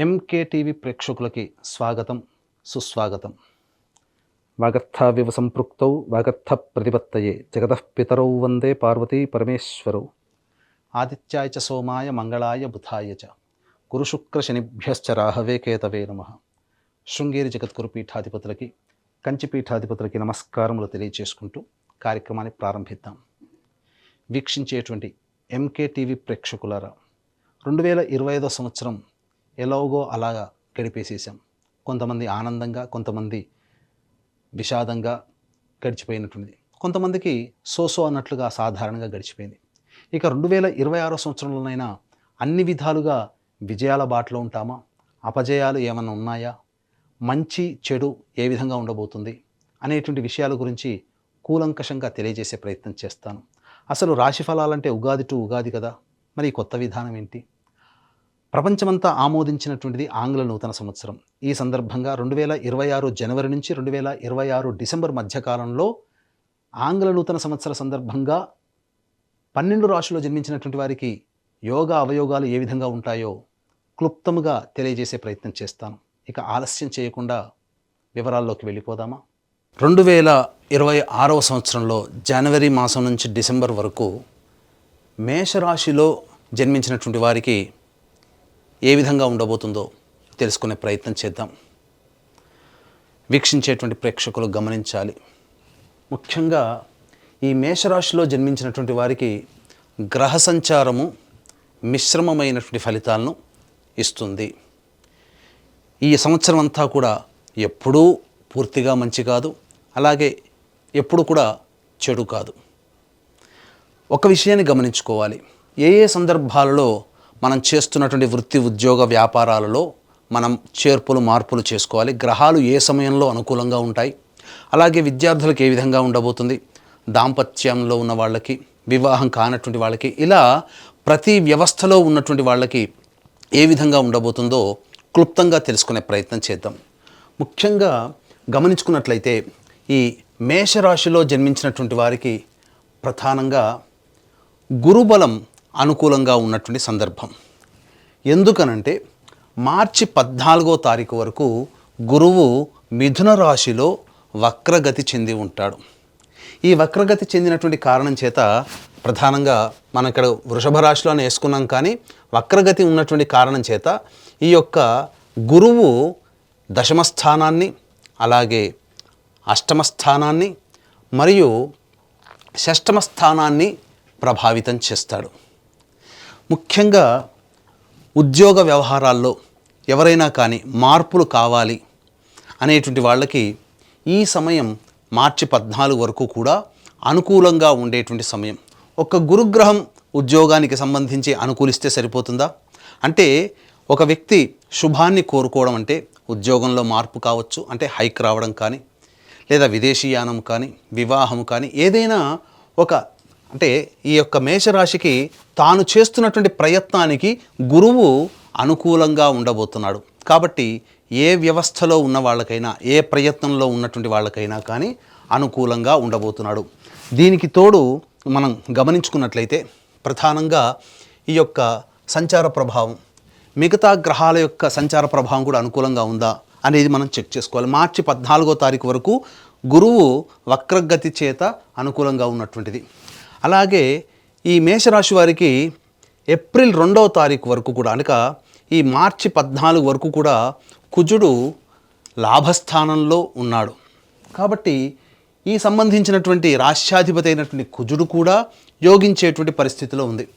MKTV ప్రేక్షకులకి స్వాగతం సుస్వాగతం. వాగర్థావివ సంపృక్తౌ వాగర్థ ప్రతిపత్తయే జగత్పితరౌ వందే పార్వతీ పరమేశ్వరౌ. ఆదిత్యాయ చ సోమాయ మంగళాయ బుధాయ చ. గురుశుక్ర శనిభ్యశ్చ రాహవే కేతవే నమ. శృంగేరి జగద్గురు పీఠాధిపతులకి కంచి పీఠాధిపతులకి నమస్కారములు తెలియజేసుకుంటూ కార్యక్రమాన్ని ప్రారంభిద్దాం. వీక్షించేటువంటి ఎంకే టీవీ ప్రేక్షకులారా రెండు వేల ఇరవై ఐదో సంవత్సరం ఎలాగో అలాగా గడిపేసేసాం కొంతమంది ఆనందంగా కొంతమంది విషాదంగా గడిచిపోయినటువంటిది కొంతమందికి సోసో అన్నట్లుగా సాధారణంగా గడిచిపోయింది. ఇక రెండు వేల ఇరవై ఆరో సంవత్సరంలోనైనా అన్ని విధాలుగా విజయాల బాటలో ఉంటామా? అపజయాలు ఏమైనా ఉన్నాయా? మంచి చెడు ఏ విధంగా ఉండబోతుంది? అనేటువంటి విషయాల గురించి కూలంకషంగా తెలియజేసే ప్రయత్నం చేస్తాను. అసలు రాశి ఫలాలంటే ఉగాది టు ఉగాది కదా? మరి కొత్త విధానం ఏంటి? ప్రపంచమంతా ఆమోదించినటువంటిది ఆంగ్ల నూతన సంవత్సరం. ఈ సందర్భంగా రెండు వేల ఇరవై ఆరు జనవరి నుంచి రెండు వేల ఇరవై ఆరు డిసెంబర్ మధ్యకాలంలో ఆంగ్ల నూతన సంవత్సర సందర్భంగా పన్నెండు రాశుల్లో జన్మించినటువంటి వారికి యోగ అవయోగాలు ఏ విధంగా ఉంటాయో క్లుప్తముగా తెలియజేసే ప్రయత్నం చేస్తాను. ఇక ఆలస్యం చేయకుండా వివరాల్లోకి వెళ్ళిపోదామా? రెండు వేల ఇరవై ఆరవ సంవత్సరంలో జనవరి మాసం నుంచి డిసెంబర్ వరకు మేషరాశిలో జన్మించినటువంటి వారికి ఏ విధంగా ఉండబోతుందో తెలుసుకునే ప్రయత్నం చేద్దాం. వీక్షించేటువంటి ప్రేక్షకులు గమనించాలి. ముఖ్యంగా ఈ మేషరాశిలో జన్మించినటువంటి వారికి గ్రహ సంచారము మిశ్రమమైనటువంటి ఫలితాలను ఇస్తుంది. ఈ సంవత్సరం అంతా కూడా ఎప్పుడూ పూర్తిగా మంచి కాదు అలాగే ఎప్పుడు కూడా చెడు కాదు. ఒక విషయాన్ని గమనించుకోవాలి. ఏ ఏ సందర్భాలలో మనం చేస్తున్నటువంటి వృత్తి ఉద్యోగ వ్యాపారాలలో మనం చేర్పులు మార్పులు చేసుకోవాలి. గ్రహాలు ఏ సమయంలో అనుకూలంగా ఉంటాయి? అలాగే విద్యార్థులకు ఏ విధంగా ఉండబోతుంది? దాంపత్యంలో ఉన్న వాళ్ళకి వివాహం కానటువంటి వాళ్ళకి ఇలా ప్రతి వ్యవస్థలో ఉన్నటువంటి వాళ్ళకి ఏ విధంగా ఉండబోతుందో క్లుప్తంగా తెలుసుకునే ప్రయత్నం చేద్దాం. ముఖ్యంగా గమనించుకున్నట్లయితే ఈ మేషరాశిలో జన్మించినటువంటి వారికి ప్రధానంగా గురుబలం అనుకూలంగా ఉన్నటువంటి సందర్భం. ఎందుకనంటే మార్చి పద్నాలుగో తారీఖు వరకు గురువు మిథున రాశిలో వక్రగతి చెంది ఉంటాడు. ఈ వక్రగతి చెందినటువంటి కారణం చేత ప్రధానంగా మనం ఇక్కడ వృషభ రాశిలోనే వేసుకున్నాం కానీ వక్రగతి ఉన్నటువంటి కారణం చేత ఈ యొక్క గురువు దశమ స్థానాన్ని అలాగే అష్టమ స్థానాన్ని మరియు షష్టమ స్థానాన్ని ప్రభావితం చేస్తాడు. ముఖ్యంగా ఉద్యోగ వ్యవహారాల్లో ఎవరైనా కానీ మార్పులు కావాలి అనేటువంటి వాళ్ళకి ఈ సమయం మార్చి పద్నాలుగు వరకు కూడా అనుకూలంగా ఉండేటువంటి సమయం. ఒక గురుగ్రహం ఉద్యోగానికి సంబంధించి అనుకూలిస్తే సరిపోతుందా? అంటే ఒక వ్యక్తి శుభాన్ని కోరుకోవడం అంటే ఉద్యోగంలో మార్పు కావచ్చు అంటే హైక్ రావడం కానీ లేదా విదేశీయానం కానీ వివాహం కానీ ఏదైనా ఒక అంటే ఈ యొక్క మేషరాశికి తాను చేస్తున్నటువంటి ప్రయత్నానికి గురువు అనుకూలంగా ఉండబోతున్నాడు. కాబట్టి ఏ వ్యవస్థలో ఉన్న వాళ్ళకైనా ఏ ప్రయత్నంలో ఉన్నటువంటి వాళ్ళకైనా కానీ అనుకూలంగా ఉండబోతున్నాడు. దీనికి తోడు మనం గమనించుకున్నట్లయితే ప్రధానంగా ఈ యొక్క సంచార ప్రభావం. మిగతా గ్రహాల యొక్క సంచార ప్రభావం కూడా అనుకూలంగా ఉందా అనేది మనం చెక్ చేసుకోవాలి. మార్చి పద్నాలుగో తారీఖు వరకు గురువు వక్రగతి చేత అనుకూలంగా ఉన్నటువంటిది. అలాగే ఈ మేషరాశి వారికి ఏప్రిల్ రెండవ తారీఖు వరకు కూడా అనక ఈ మార్చి పద్నాలుగు వరకు కూడా కుజుడు లాభస్థానంలో ఉన్నాడు. కాబట్టి ఈ సంబంధించినటువంటి రాష్ట్రాధిపతి అయినటువంటి కుజుడు కూడా యోగించేటువంటి పరిస్థితిలో ఉంది.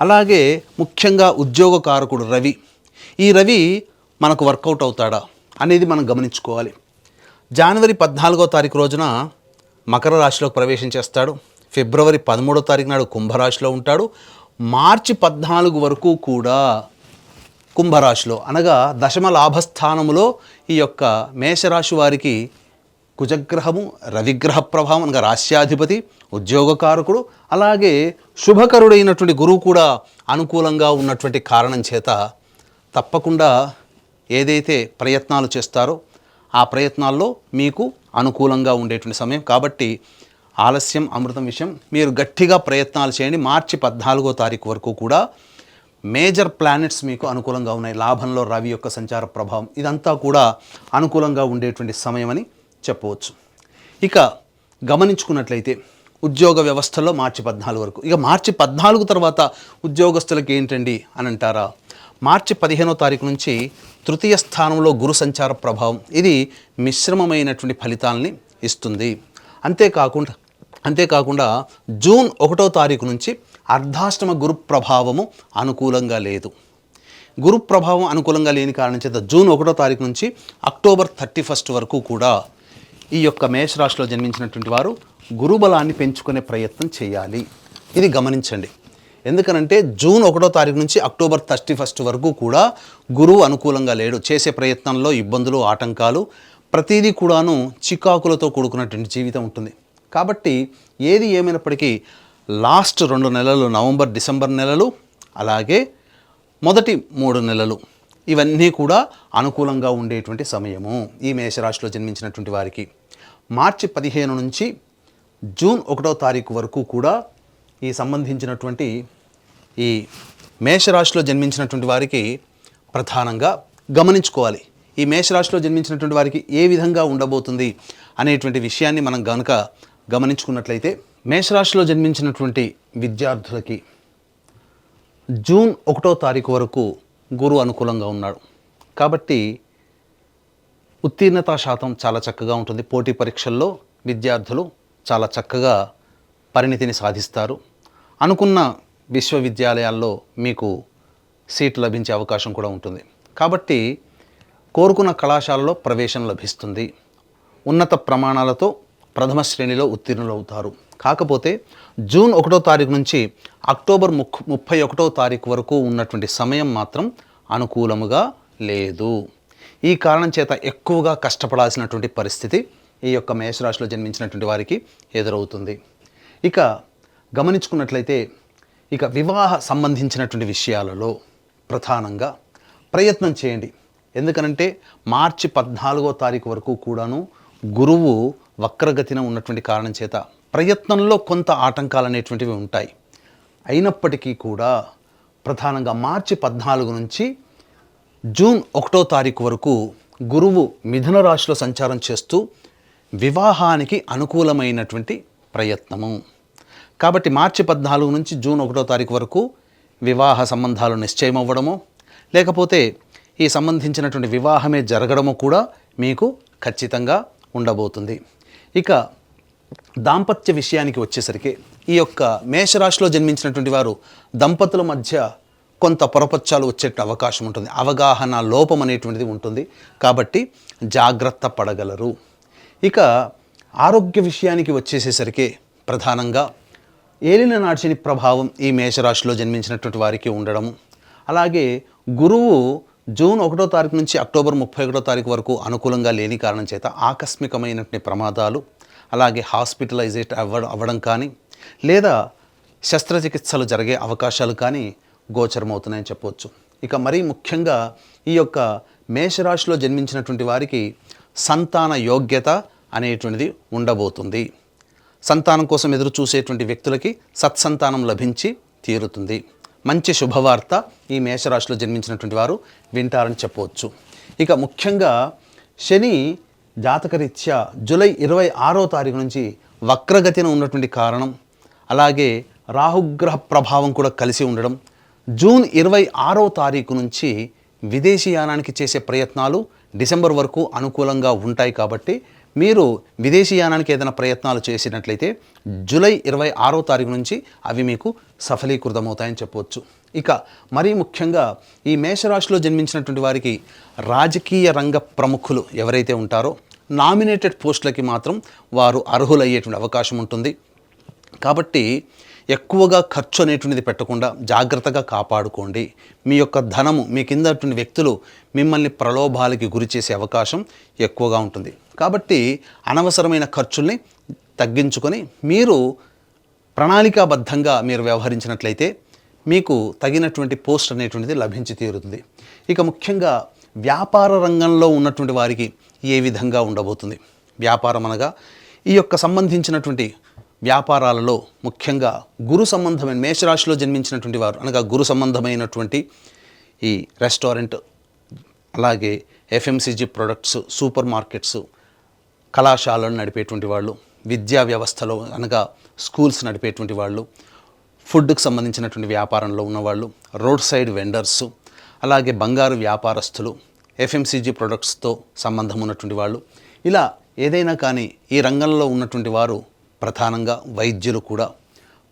అలాగే ముఖ్యంగా ఉద్యోగకారకుడు రవి. ఈ రవి మనకు వర్కౌట్ అవుతాడా అనేది మనం గమనించుకోవాలి. జనవరి పద్నాలుగో తారీఖు రోజున మకర రాశిలోకి ప్రవేశం చేస్తాడు. ఫిబ్రవరి పదమూడో తారీఖు నాడు కుంభరాశిలో ఉంటాడు. మార్చి పద్నాలుగు వరకు కూడా కుంభరాశిలో అనగా దశమ లాభస్థానములో ఈ యొక్క మేషరాశి వారికి కుజగ్రహము రవిగ్రహ ప్రభావం అనగా రాశ్యాధిపతి ఉద్యోగకారకుడు అలాగే శుభకరుడైనటువంటి గురువు కూడా అనుకూలంగా ఉన్నటువంటి కారణం చేత తప్పకుండా ఏదైతే ప్రయత్నాలు చేస్తారో ఆ ప్రయత్నాల్లో మీకు అనుకూలంగా ఉండేటువంటి సమయం. కాబట్టి ఆలస్యం అమృతం విషయం. మీరు గట్టిగా ప్రయత్నాలు చేయండి. మార్చి పద్నాలుగో తారీఖు వరకు కూడా మేజర్ ప్లానెట్స్ మీకు అనుకూలంగా ఉన్నాయి. లాభంలో రవి యొక్క సంచార ప్రభావం. ఇదంతా కూడా అనుకూలంగా ఉండేటువంటి సమయం అని చెప్పవచ్చు. ఇక గమనించుకున్నట్లయితే ఉద్యోగ వ్యవస్థలో మార్చి పద్నాలుగు వరకు. ఇక మార్చి పద్నాలుగు తర్వాత ఉద్యోగస్తులకు ఏంటండి అని అంటారా? మార్చి పదిహేనో తారీఖు నుంచి తృతీయ స్థానంలో గురు సంచార ప్రభావం. ఇది మిశ్రమమైనటువంటి ఫలితాలని ఇస్తుంది. అంతేకాకుండా అంతేకాకుండా జూన్ ఒకటో తారీఖు నుంచి అర్ధాష్టమ గురు ప్రభావము అనుకూలంగా లేదు. గురు ప్రభావం అనుకూలంగా లేని కారణం చేత జూన్ ఒకటో తారీఖు నుంచి అక్టోబర్ థర్టీ ఫస్ట్ వరకు కూడా ఈ యొక్క మేషరాశిలో జన్మించినటువంటి వారు గురుబలాన్ని పెంచుకునే ప్రయత్నం చేయాలి. ఇది గమనించండి. ఎందుకనంటే జూన్ ఒకటో తారీఖు నుంచి అక్టోబర్ థర్టీ ఫస్ట్ వరకు కూడా గురువు అనుకూలంగా లేడు. చేసే ప్రయత్నంలో ఇబ్బందులు ఆటంకాలు ప్రతిదీ కూడాను చికాకులతో కూడుకున్నటువంటి జీవితం ఉంటుంది. కాబట్టి ఏది ఏమైనప్పటికీ లాస్ట్ రెండు నెలలు నవంబర్ డిసెంబర్ నెలలు అలాగే మొదటి మూడు నెలలు ఇవన్నీ కూడా అనుకూలంగా ఉండేటువంటి సమయము ఈ మేషరాశిలో జన్మించినటువంటి వారికి. మార్చి పదిహేను నుంచి జూన్ ఒకటో తారీఖు వరకు కూడా ఈ సంబంధించినటువంటి ఈ మేషరాశిలో జన్మించినటువంటి వారికి ప్రధానంగా గమనించుకోవాలి. ఈ మేషరాశిలో జన్మించినటువంటి వారికి ఏ విధంగా ఉండబోతుంది అనేటువంటి విషయాన్ని మనం గనుక గమనించుకున్నట్లయితే మేషరాశిలో జన్మించినటువంటి విద్యార్థులకి జూన్ ఒకటో తారీఖు వరకు గురువు అనుకూలంగా ఉన్నాడు. కాబట్టి ఉత్తీర్ణత శాతం చాలా చక్కగా ఉంటుంది. పోటీ పరీక్షల్లో విద్యార్థులు చాలా చక్కగా పరిణితిని సాధిస్తారు. అనుకున్న విశ్వవిద్యాలయాల్లో మీకు సీట్ లభించే అవకాశం కూడా ఉంటుంది. కాబట్టి కోరుకున్న కళాశాలలో ప్రవేశం లభిస్తుంది. ఉన్నత ప్రమాణాలతో ప్రథమ శ్రేణిలో ఉత్తీర్ణులు అవుతారు కాకపోతే జూన్ ఒకటో తారీఖు నుంచి అక్టోబర్ ముక్ ముప్పై ఒకటో తారీఖు వరకు ఉన్నటువంటి సమయం మాత్రం అనుకూలముగా లేదు. ఈ కారణం చేత ఎక్కువగా కష్టపడాల్సినటువంటి పరిస్థితి ఈ యొక్క మేషరాశిలో జన్మించినటువంటి వారికి ఎదురవుతుంది. ఇక గమనించుకున్నట్లయితే ఇక వివాహ సంబంధించినటువంటి విషయాలలో ప్రధానంగా ప్రయత్నం చేయండి. ఎందుకనంటే మార్చి పద్నాలుగో తారీఖు వరకు కూడాను గురువు వక్రగతిన ఉన్నటువంటి కారణం చేత ప్రయత్నంలో కొంత ఆటంకాలు అనేటువంటివి ఉంటాయి. అయినప్పటికీ కూడా ప్రధానంగా మార్చి పద్నాలుగు నుంచి జూన్ ఒకటో తారీఖు వరకు గురువు మిథున రాశిలో సంచారం చేస్తూ వివాహానికి అనుకూలమైనటువంటి ప్రయత్నము. కాబట్టి మార్చి పద్నాలుగు నుంచి జూన్ ఒకటో తారీఖు వరకు వివాహ సంబంధాలు నిశ్చయం అవ్వడము లేకపోతే ఈ సంబంధించినటువంటి వివాహమే జరగడము కూడా మీకు ఖచ్చితంగా ఉండబోతుంది. ఇక దాంపత్య విషయానికి వచ్చేసరికి ఈ యొక్క మేషరాశిలో జన్మించినటువంటి వారు దంపతుల మధ్య కొంత పొరపచ్చాలు వచ్చే అవకాశం ఉంటుంది. అవగాహన లోపం అనేటువంటిది ఉంటుంది. కాబట్టి జాగ్రత్త పడగలరు. ఇక ఆరోగ్య విషయానికి వచ్చేసేసరికి ప్రధానంగా ఏలిన నాటిని ప్రభావం ఈ మేషరాశిలో జన్మించినటువంటి వారికి ఉండడము. అలాగే గురువు జూన్ ఒకటో తారీఖు నుంచి అక్టోబర్ ముప్పై ఒకటో తారీఖు వరకు అనుకూలంగా లేని కారణం చేత ఆకస్మికమైనటువంటి ప్రమాదాలు అలాగే హాస్పిటలైజేట్ అవ్వడం అవ్వడం కానీ లేదా శస్త్రచికిత్సలు జరిగే అవకాశాలు కానీ గోచరమవుతున్నాయని చెప్పవచ్చు. ఇక మరీ ముఖ్యంగా ఈ యొక్క మేషరాశిలో జన్మించినటువంటి వారికి సంతాన యోగ్యత అనేటువంటిది ఉండబోతుంది. సంతానం కోసం ఎదురు చూసేటువంటి వ్యక్తులకి సత్సంతానం లభించి తీరుతుంది. మంచి శుభవార్త ఈ మేషరాశిలో జన్మించినటువంటి వారు వింటారని చెప్పవచ్చు. ఇక ముఖ్యంగా శని జాతకరీత్యా జూలై ఇరవై ఆరో తారీఖు నుంచి వక్రగతిన ఉన్నటువంటి కారణం అలాగే రాహుగ్రహ ప్రభావం కూడా కలిసి ఉండడం జూన్ ఇరవై ఆరో తారీఖు నుంచి విదేశీయానానికి చేసే ప్రయత్నాలు డిసెంబర్ వరకు అనుకూలంగా ఉంటాయి కాబట్టి మీరు విదేశీయానానికి ఏదైనా ప్రయత్నాలు చేసినట్లయితే జూలై ఇరవై ఆరో తారీఖు నుంచి అవి మీకు సఫలీకృతమవుతాయని చెప్పవచ్చు. ఇక మరీ ముఖ్యంగా ఈ మేషరాశిలో జన్మించినటువంటి వారికి రాజకీయ రంగ ప్రముఖులు ఎవరైతే ఉంటారో నామినేటెడ్ పోస్టులకి మాత్రం వారు అర్హులయ్యేటువంటి అవకాశం ఉంటుంది. కాబట్టి ఎక్కువగా ఖర్చు అనేటువంటిది పెట్టకుండా జాగ్రత్తగా కాపాడుకోండి. మీ యొక్క ధనము మీ కింద వ్యక్తులు మిమ్మల్ని ప్రలోభాలకి గురి చేసే అవకాశం ఎక్కువగా ఉంటుంది. కాబట్టి అనవసరమైన ఖర్చుల్ని తగ్గించుకొని మీరు ప్రణాళికాబద్ధంగా మీరు వ్యవహరించినట్లయితే మీకు తగినటువంటి పోస్ట్ అనేటువంటిది లభించి తీరుతుంది. ఇక ముఖ్యంగా వ్యాపార రంగంలో ఉన్నటువంటి వారికి ఏ విధంగా ఉండబోతుంది? వ్యాపారం అనగా ఈ యొక్క సంబంధించినటువంటి వ్యాపారాలలో ముఖ్యంగా గురు సంబంధమైన మేషరాశిలో జన్మించినటువంటి వారు అనగా గురు సంబంధమైనటువంటి ఈ రెస్టారెంట్ అలాగే ఎఫ్ఎంసీజీ ప్రొడక్ట్స్ సూపర్ మార్కెట్స్ కళాశాలను నడిపేటువంటి వాళ్ళు విద్యా వ్యవస్థలో అనగా స్కూల్స్ నడిపేటువంటి వాళ్ళు ఫుడ్కి సంబంధించినటువంటి వ్యాపారంలో ఉన్నవాళ్ళు రోడ్ సైడ్ వెండర్స్ అలాగే బంగారు వ్యాపారస్తులు ఎఫ్ఎంసీజీ ప్రొడక్ట్స్తో సంబంధం ఉన్నటువంటి వాళ్ళు ఇలా ఏదైనా కానీ ఈ రంగంలో ఉన్నటువంటి వారు ప్రధానంగా వైద్యులు కూడా.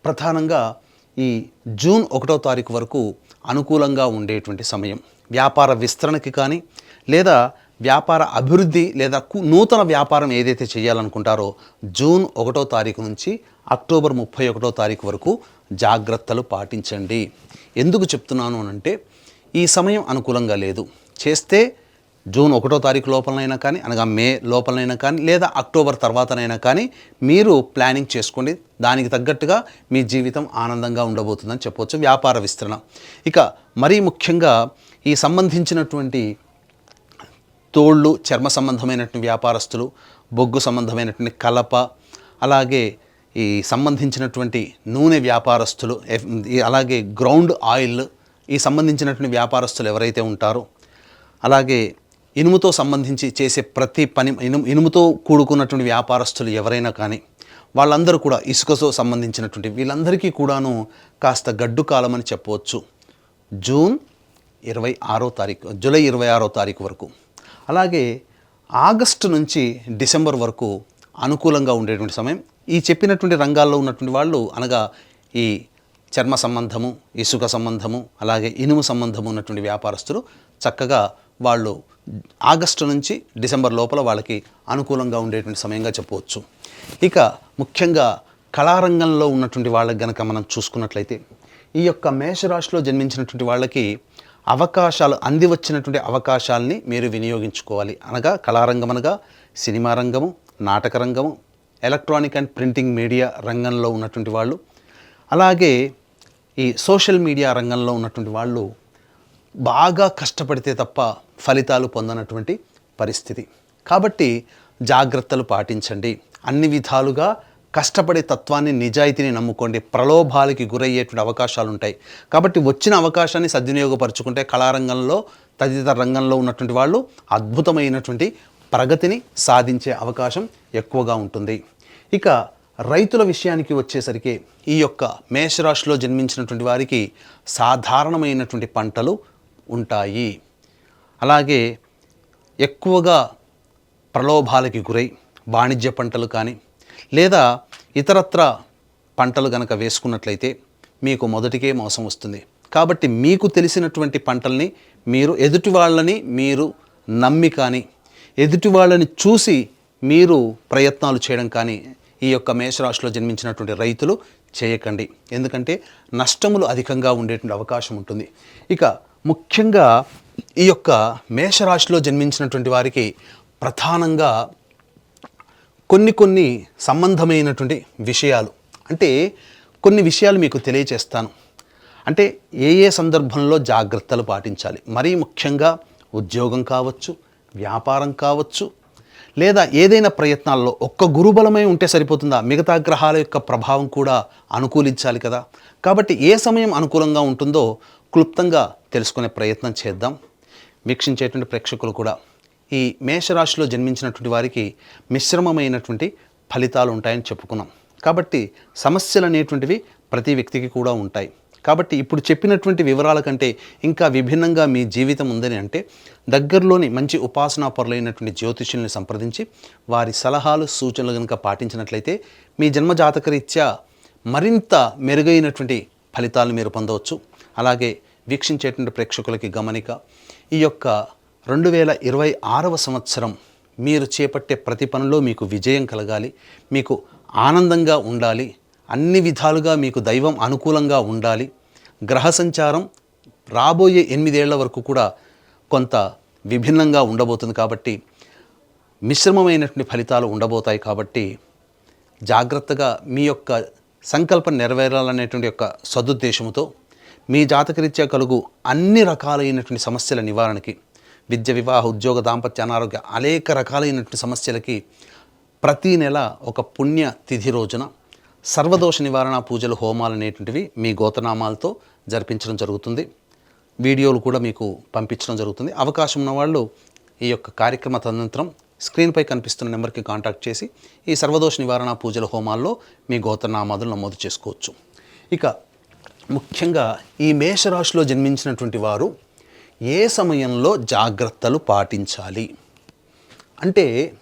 ప్రధానంగా ఈ జూన్ ఒకటో తారీఖు వరకు అనుకూలంగా ఉండేటువంటి సమయం. వ్యాపార విస్తరణకి కానీ లేదా వ్యాపార అభివృద్ధి లేదా కు- నూతన వ్యాపారం ఏదైతే చేయాలనుకుంటారో జూన్ ఒకటో తారీఖు నుంచి అక్టోబర్ ముప్పై ఒకటో తారీఖు వరకు జాగ్రత్తలు పాటించండి. ఎందుకు చెప్తున్నాను అనంటే ఈ సమయం అనుకూలంగా లేదు. చేస్తే జూన్ ఒకటో తారీఖు లోపలనైనా కానీ అనగా మే లోపలనైనా కానీ లేదా అక్టోబర్ తర్వాతనైనా కానీ మీరు ప్లానింగ్ చేసుకోండి. దానికి తగ్గట్టుగా మీ జీవితం ఆనందంగా ఉండబోతుందని చెప్పవచ్చు వ్యాపార విస్తరణ. ఇక మరీ ముఖ్యంగా ఈ సంబంధించినటువంటి తోళ్ళు చర్మ సంబంధమైనటువంటి వ్యాపారస్తులు బొగ్గు సంబంధమైనటువంటి కలప అలాగే ఈ సంబంధించినటువంటి నూనె వ్యాపారస్తులు ఎఫ్- ఈ అలాగే గ్రౌండ్ ఆయిల్ ఈ సంబంధించినటువంటి వ్యాపారస్తులు ఎవరైతే ఉంటారో అలాగే ఇనుముతో సంబంధించి చేసే ప్రతి పని ఇనుము ఇనుముతో కూడుకున్నటువంటి వ్యాపారస్తులు ఎవరైనా కానీ వాళ్ళందరూ కూడా ఇసుకతో సంబంధించినటువంటి వీళ్ళందరికీ కూడాను కాస్త గడ్డు కాలం అని చెప్పవచ్చు. జూన్ ఇరవై ఆరో తారీఖు జూలై ఇరవై ఆరో తారీఖు వరకు. అలాగే ఆగస్టు నుంచి డిసెంబర్ వరకు అనుకూలంగా ఉండేటువంటి సమయం. ఈ చెప్పినటువంటి రంగాల్లో ఉన్నటువంటి వాళ్ళు అనగా ఈ చర్మ సంబంధము ఇసుక సంబంధము అలాగే ఇనుము సంబంధము ఉన్నటువంటి వ్యాపారస్తులు చక్కగా వాళ్ళు ఆగస్టు నుంచి డిసెంబర్ లోపల వాళ్ళకి అనుకూలంగా ఉండేటువంటి సమయంగా చెప్పవచ్చు. ఇక ముఖ్యంగా కళారంగంలో ఉన్నటువంటి వాళ్ళకి గనక మనం చూసుకున్నట్లయితే ఈ యొక్క మేషరాశిలో జన్మించినటువంటి వాళ్ళకి అవకాశాలు అంది వచ్చినటువంటి అవకాశాలని మీరు వినియోగించుకోవాలి. అనగా కళారంగం అనగా సినిమా రంగము నాటక రంగము ఎలక్ట్రానిక్ అండ్ ప్రింటింగ్ మీడియా రంగంలో ఉన్నటువంటి వాళ్ళు అలాగే ఈ సోషల్ మీడియా రంగంలో ఉన్నటువంటి వాళ్ళు బాగా కష్టపడితే తప్ప ఫలితాలు పొందనటువంటి పరిస్థితి. కాబట్టి జాగ్రత్తలు పాటించండి. అన్ని విధాలుగా కష్టపడే తత్వాన్ని నిజాయితీని నమ్ముకోండి. ప్రలోభాలకి గురయ్యేటువంటి అవకాశాలు ఉంటాయి కాబట్టి వచ్చిన అవకాశాన్ని సద్వినియోగపరుచుకుంటే కళారంగంలో తదితర రంగంలో ఉన్నటువంటి వాళ్ళు అద్భుతమైనటువంటి ప్రగతిని సాధించే అవకాశం ఎక్కువగా ఉంటుంది. ఇక రైతుల విషయానికి వచ్చేసరికి ఈ యొక్క మేషరాశిలో జన్మించినటువంటి వారికి సాధారణమైనటువంటి పంటలు ఉంటాయి. అలాగే ఎక్కువగా ప్రలోభాలకి గురై వాణిజ్య పంటలు కానీ లేదా ఇతరత్ర పంటలు కనుక వేసుకున్నట్లయితే మీకు మొదటికే మోసం వస్తుంది. కాబట్టి మీకు తెలిసినటువంటి పంటల్ని మీరు ఎదుటి వాళ్ళని మీరు నమ్మి కానీ ఎదుటి వాళ్ళని చూసి మీరు ప్రయత్నాలు చేయడం కానీ ఈ యొక్క మేషరాశిలో జన్మించినటువంటి రైతులు చేయకండి. ఎందుకంటే నష్టములు అధికంగా ఉండేటువంటి అవకాశం ఉంటుంది. ఇక ముఖ్యంగా ఈ యొక్క మేషరాశిలో జన్మించినటువంటి వారికి ప్రధానంగా కొన్ని కొన్ని సంబంధమైనటువంటి విషయాలు. అంటే కొన్ని విషయాలు మీకు తెలియచేస్తాను. అంటే ఏ ఏ సందర్భంలో జాగ్రత్తలు పాటించాలి. మరీ ముఖ్యంగా ఉద్యోగం కావచ్చు వ్యాపారం కావచ్చు లేదా ఏదైనా ప్రయత్నాల్లో ఒక్క గురుబలమై ఉంటే సరిపోతుందా? మిగతా గ్రహాల యొక్క ప్రభావం కూడా అనుకూలించాలి కదా. కాబట్టి ఏ సమయం అనుకూలంగా ఉంటుందో క్లుప్తంగా తెలుసుకునే ప్రయత్నం చేద్దాం. వీక్షించేటువంటి ప్రేక్షకులు కూడా ఈ మేషరాశిలో జన్మించినటువంటి వారికి మిశ్రమమైనటువంటి ఫలితాలు ఉంటాయని చెప్పుకున్నాం. కాబట్టి సమస్యలు అనేటువంటివి ప్రతి వ్యక్తికి కూడా ఉంటాయి. కాబట్టి ఇప్పుడు చెప్పినటువంటి వివరాల కంటే ఇంకా విభిన్నంగా మీ జీవితం ఉందని అంటే దగ్గరలోని మంచి ఉపాసనా పరులైనటువంటి జ్యోతిష్యుల్ని సంప్రదించి వారి సలహాలు సూచనలు కనుక పాటించినట్లయితే మీ జన్మజాతకరీత్యా మరింత మెరుగైనటువంటి ఫలితాలు మీరు పొందవచ్చు. అలాగే వీక్షించేటువంటి ప్రేక్షకులకి గమనిక ఈ యొక్క రెండు వేల ఇరవై ఆరవ సంవత్సరం మీరు చేపట్టే ప్రతి పనిలో మీకు విజయం కలగాలి మీకు ఆనందంగా ఉండాలి అన్ని విధాలుగా మీకు దైవం అనుకూలంగా ఉండాలి. గ్రహ సంచారం రాబోయే ఎనిమిదేళ్ళ వరకు కూడా కొంత విభిన్నంగా ఉండబోతుంది కాబట్టి మిశ్రమమైనటువంటి ఫలితాలు ఉండబోతాయి కాబట్టి జాగ్రత్తగా మీ యొక్క సంకల్పం నెరవేరాలనేటువంటి యొక్క సదుద్దేశంతో మీ జాతకరీత్యా కలుగు అన్ని రకాలైనటువంటి సమస్యల నివారణకి విద్య వివాహ ఉద్యోగ దాంపత్య అనారోగ్య అనేక రకాలైనటువంటి సమస్యలకి ప్రతీ నెల ఒక పుణ్య తిథి రోజున సర్వదోష నివారణ పూజలు హోమాలు అనేటువంటివి మీ గోతనామాలతో జరిపించడం జరుగుతుంది. వీడియోలు కూడా మీకు పంపించడం జరుగుతుంది. అవకాశం ఉన్న వాళ్ళు ఈ యొక్క కార్యక్రమ తదనంతరం స్క్రీన్పై కనిపిస్తున్న నెంబర్కి కాంటాక్ట్ చేసి ఈ సర్వదోష నివారణ పూజల హోమాల్లో మీ గోత్రనామాదులు నమోదు చేసుకోవచ్చు. ఇక ముఖ్యంగా ఈ మేషరాశిలో జన్మించినటువంటి వారు ఏ సమయంలో జాగ్రత్తలు పాటించాలి? అంటే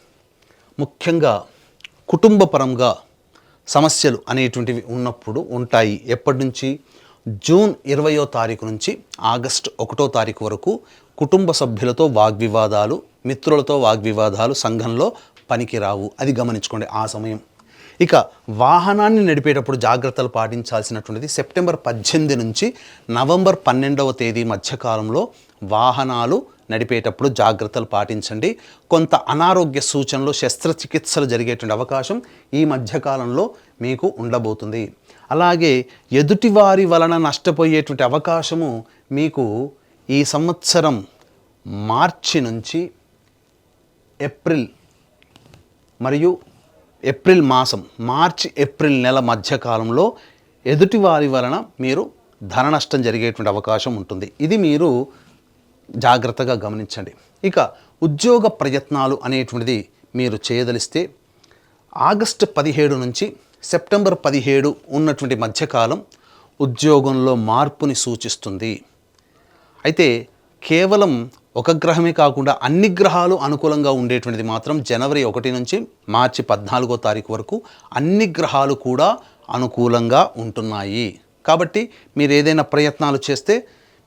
ముఖ్యంగా కుటుంబపరంగా సమస్యలు అనేటువంటివి ఉన్నప్పుడు ఉంటాయి. ఎప్పటి నుంచి? జూన్ ఇరవయో తారీఖు నుంచి ఆగస్టు ఒకటో తారీఖు వరకు కుటుంబ సభ్యులతో వాగ్వివాదాలు మిత్రులతో వాగ్వివాదాలు సంఘంలో పనికిరావు. అది గమనించుకోండి. ఆ సమయం ఇక వాహనాన్ని నడిపేటప్పుడు జాగ్రత్తలు పాటించాల్సినటువంటిది సెప్టెంబర్ పద్దెనిమిది నుంచి నవంబర్ పన్నెండవ తేదీ మధ్యకాలంలో వాహనాలు నడిపేటప్పుడు జాగ్రత్తలు పాటించండి. కొంత అనారోగ్య సూచనలు శస్త్రచికిత్సలు జరిగేటువంటి అవకాశం ఈ మధ్యకాలంలో మీకు ఉండబోతుంది. అలాగే ఎదుటివారి వలన నష్టపోయేటువంటి అవకాశము మీకు ఈ సంవత్సరం మార్చి నుంచి ఏప్రిల్ మరియు ఏప్రిల్ మాసం మార్చి ఏప్రిల్ నెల మధ్యకాలంలో ఎదుటి వారి వలన మీరు ధన నష్టం జరిగేటువంటి అవకాశం ఉంటుంది. ఇది మీరు జాగ్రత్తగా గమనించండి. ఇక ఉద్యోగ ప్రయత్నాలు అనేటువంటిది మీరు చేయదలిస్తే ఆగస్టు పదిహేడు నుంచి సెప్టెంబర్ పదిహేడు ఉన్నటువంటి మధ్యకాలం ఉద్యోగంలో మార్పుని సూచిస్తుంది. అయితే కేవలం ఒక గ్రహమే కాకుండా అన్ని గ్రహాలు అనుకూలంగా ఉండేటువంటిది మాత్రం జనవరి ఒకటి నుంచి మార్చి పద్నాలుగో తారీఖు వరకు అన్ని గ్రహాలు కూడా అనుకూలంగా ఉంటున్నాయి. కాబట్టి మీరు ఏదైనా ప్రయత్నాలు చేస్తే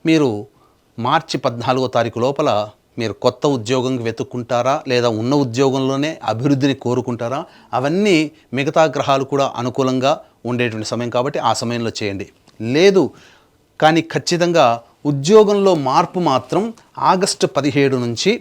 మీరు మార్చి పద్నాలుగో తారీఖు లోపల మీరు కొత్త ఉద్యోగం వెతుక్కుంటారా లేదా ఉన్న ఉద్యోగంలోనే అభివృద్ధిని కోరుకుంటారా? అవన్నీ మిగతా గ్రహాలు కూడా అనుకూలంగా ఉండేటువంటి సమయం కాబట్టి ఆ సమయంలో చేయండి. లేదు కానీ ఖచ్చితంగా ఉద్యోగంలో మార్పు మాత్రం ఆగస్టు పదిహేడు నుంచి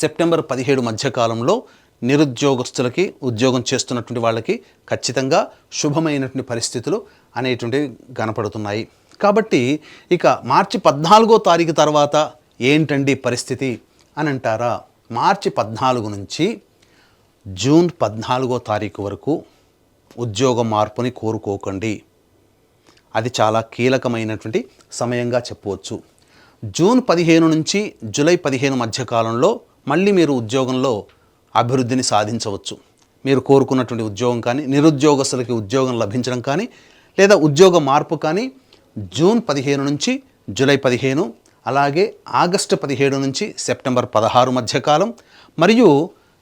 సెప్టెంబర్ పదిహేడు మధ్యకాలంలో నిరుద్యోగస్తులకి ఉద్యోగం చేస్తున్నటువంటి వాళ్ళకి ఖచ్చితంగా శుభమైనటువంటి పరిస్థితులు అనేటువంటివి కనపడుతున్నాయి. కాబట్టి ఇక మార్చి పద్నాలుగో తారీఖు తర్వాత ఏంటండి పరిస్థితి అని అంటారా? మార్చి పద్నాలుగు నుంచి జూన్ పద్నాలుగో తారీఖు వరకు ఉద్యోగ మార్పుని కోరుకోకండి. అది చాలా కీలకమైనటువంటి సమయంగా చెప్పవచ్చు. జూన్ పదిహేను నుంచి జూలై పదిహేను మధ్యకాలంలో మళ్ళీ మీరు ఉద్యోగంలో అభివృద్ధిని సాధించవచ్చు. మీరు కోరుకున్నటువంటి ఉద్యోగం కానీ నిరుద్యోగస్తులకి ఉద్యోగం లభించడం కానీ లేదా ఉద్యోగ మార్పు కానీ జూన్ పదిహేను నుంచి జూలై పదిహేను అలాగే ఆగస్టు పదిహేడు నుంచి సెప్టెంబర్ పదహారు మధ్యకాలం మరియు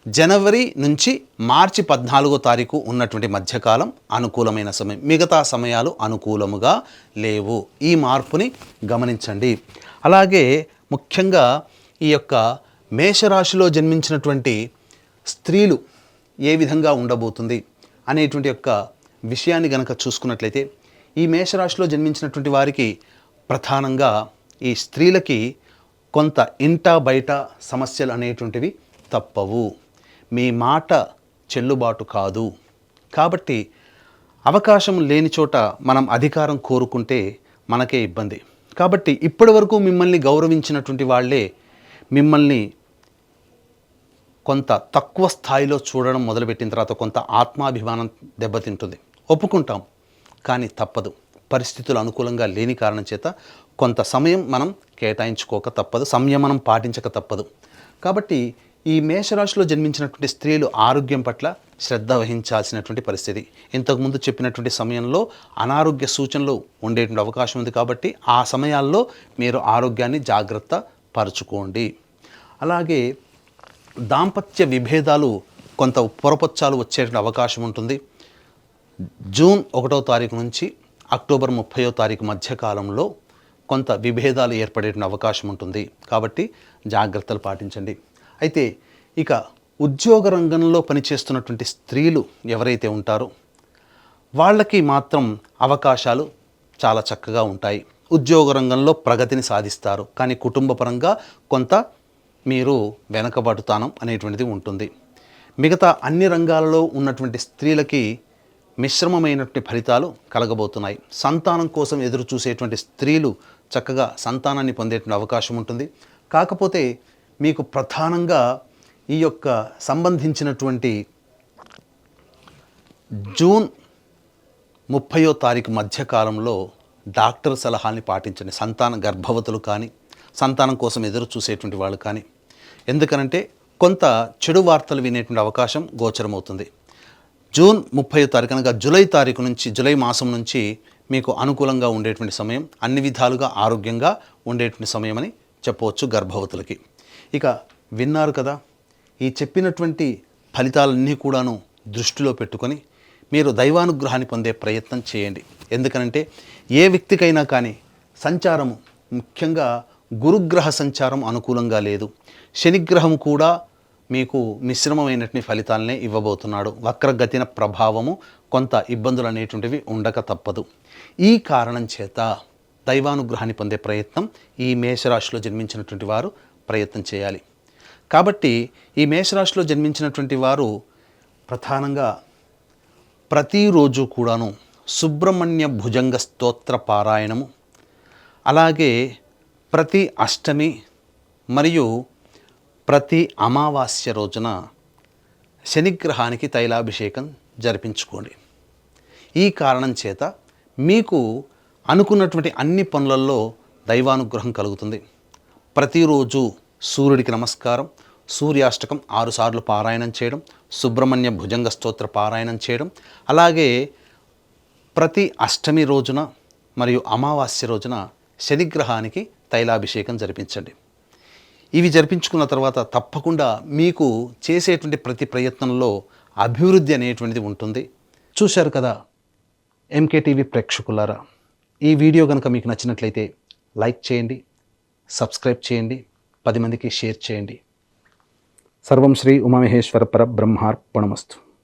జనవరి నుంచి మార్చి పద్నాలుగో తారీఖు ఉన్నటువంటి మధ్యకాలం అనుకూలమైన సమయం. మిగతా సమయాలు అనుకూలముగా లేవు. ఈ మార్పుని గమనించండి. అలాగే ముఖ్యంగా ఈ యొక్క మేషరాశిలో జన్మించినటువంటి స్త్రీలు ఏ విధంగా ఉండబోతుంది అనేటువంటి యొక్క విషయాన్ని గనక చూసుకున్నట్లయితే ఈ మేషరాశిలో జన్మించినటువంటి వారికి ప్రధానంగా ఈ స్త్రీలకి కొంత ఇంట బయట సమస్యలు అనేటువంటివి తప్పవు. మీ మాట చెల్లుబాటు కాదు. కాబట్టి అవకాశం లేని చోట మనం అధికారం కోరుకుంటే మనకే ఇబ్బంది. కాబట్టి ఇప్పటి వరకు మిమ్మల్ని గౌరవించినటువంటి వాళ్ళే మిమ్మల్ని కొంత తక్కువ స్థాయిలో చూడడం మొదలుపెట్టిన తర్వాత కొంత ఆత్మాభిమానం దెబ్బతింటుంది. ఒప్పుకుంటాం కానీ తప్పదు. పరిస్థితులు అనుకూలంగా లేని కారణం చేత కొంత సమయం మనం కేటాయించుకోక తప్పదు సంయమనం పాటించక తప్పదు. కాబట్టి ఈ మేషరాశిలో జన్మించినటువంటి స్త్రీలు ఆరోగ్యం పట్ల శ్రద్ధ వహించాల్సినటువంటి పరిస్థితి. ఇంతకుముందు చెప్పినటువంటి సమయంలో అనారోగ్య సూచనలు ఉండేటువంటి అవకాశం ఉంది కాబట్టి ఆ సమయాల్లో మీరు ఆరోగ్యాన్ని జాగ్రత్త పరుచుకోండి. అలాగే దాంపత్య విభేదాలు కొంత పొరపచ్చాలు వచ్చేటువంటి అవకాశం ఉంటుంది. జూన్ ఒకటో తారీఖు నుంచి అక్టోబర్ ముప్పయో తారీఖు మధ్య కాలంలో కొంత విభేదాలు ఏర్పడే అవకాశం ఉంటుంది. కాబట్టి జాగ్రత్తలు పాటించండి. అయితే ఇక ఉద్యోగ రంగంలో పనిచేస్తున్నటువంటి స్త్రీలు ఎవరైతే ఉంటారో వాళ్ళకి మాత్రం అవకాశాలు చాలా చక్కగా ఉంటాయి. ఉద్యోగ రంగంలో ప్రగతిని సాధిస్తారు. కానీ కుటుంబపరంగా కొంత మీరు వెనకబడుతానం అనేటువంటిది ఉంటుంది. మిగతా అన్ని రంగాలలో ఉన్నటువంటి స్త్రీలకి మిశ్రమమైనటువంటి ఫలితాలు కలగబోతున్నాయి. సంతానం కోసం ఎదురు చూసేటువంటి స్త్రీలు చక్కగా సంతానాన్ని పొందేటువంటి అవకాశం ఉంటుంది. కాకపోతే మీకు ప్రధానంగా ఈ యొక్క సంబంధించినటువంటి జూన్ ముప్పయో తారీఖు మధ్యకాలంలో డాక్టర్ సలహాల్ని పాటించండి. సంతాన గర్భవతులు కానీ సంతానం కోసం ఎదురు చూసేటువంటి వాళ్ళు కానీ. ఎందుకనంటే కొంత చెడు వార్తలు వినేటువంటి అవకాశం గోచరమవుతుంది. జూన్ ముప్పై తారీఖు అనగా జూలై తారీఖు నుంచి జూలై మాసం నుంచి మీకు అనుకూలంగా ఉండేటువంటి సమయం అన్ని విధాలుగా ఆరోగ్యంగా ఉండేటువంటి సమయం అని చెప్పవచ్చు గర్భవతులకి. ఇక విన్నారు కదా ఈ చెప్పినటువంటి ఫలితాలన్నీ కూడాను దృష్టిలో పెట్టుకొని మీరు దైవానుగ్రహాన్ని పొందే ప్రయత్నం చేయండి. ఎందుకనంటే ఏ వ్యక్తికైనా కానీ సంచారము ముఖ్యంగా గురుగ్రహ సంచారం అనుకూలంగా లేదు. శనిగ్రహం కూడా మీకు మిశ్రమమైనటువంటి ఫలితాలనే ఇవ్వబోతున్నాడు. వక్రగతిన ప్రభావము కొంత ఇబ్బందులు అనేటువంటివి ఉండక తప్పదు. ఈ కారణం చేత దైవానుగ్రహాన్ని పొందే ప్రయత్నం ఈ మేషరాశిలో జన్మించినటువంటి వారు ప్రయత్నం చేయాలి. కాబట్టి ఈ మేషరాశిలో జన్మించినటువంటి వారు ప్రధానంగా ప్రతిరోజు కూడాను సుబ్రహ్మణ్య భుజంగ స్తోత్ర పారాయణము అలాగే ప్రతి అష్టమి మరియు ప్రతి అమావాస్య రోజున శనిగ్రహానికి తైలాభిషేకం జరిపించుకోండి. ఈ కారణం చేత మీకు అనుకున్నటువంటి అన్ని పనులలో దైవానుగ్రహం కలుగుతుంది. ప్రతిరోజు సూర్యుడికి నమస్కారం. సూర్యాష్టకం ఆరుసార్లు పారాయణం చేయడం సుబ్రహ్మణ్య భుజంగ స్తోత్ర పారాయణం చేయడం అలాగే ప్రతి అష్టమి రోజున మరియు అమావాస్య రోజున శనిగ్రహానికి తైలాభిషేకం జరిపించండి. ఇవి జరిపించుకున్న తర్వాత తప్పకుండా మీకు చేసేటువంటి ప్రతి ప్రయత్నంలో అభివృద్ధి అనేటువంటిది ఉంటుంది. చూశారు కదా ఎంకేటీవీ ప్రేక్షకులారా ఈ వీడియో కనుక మీకు నచ్చినట్లయితే లైక్ చేయండి సబ్స్క్రైబ్ చేయండి పది మందికి షేర్ చేయండి. సర్వం శ్రీ ఉమామహేశ్వర పరబ్రహ్మార్పణమస్తు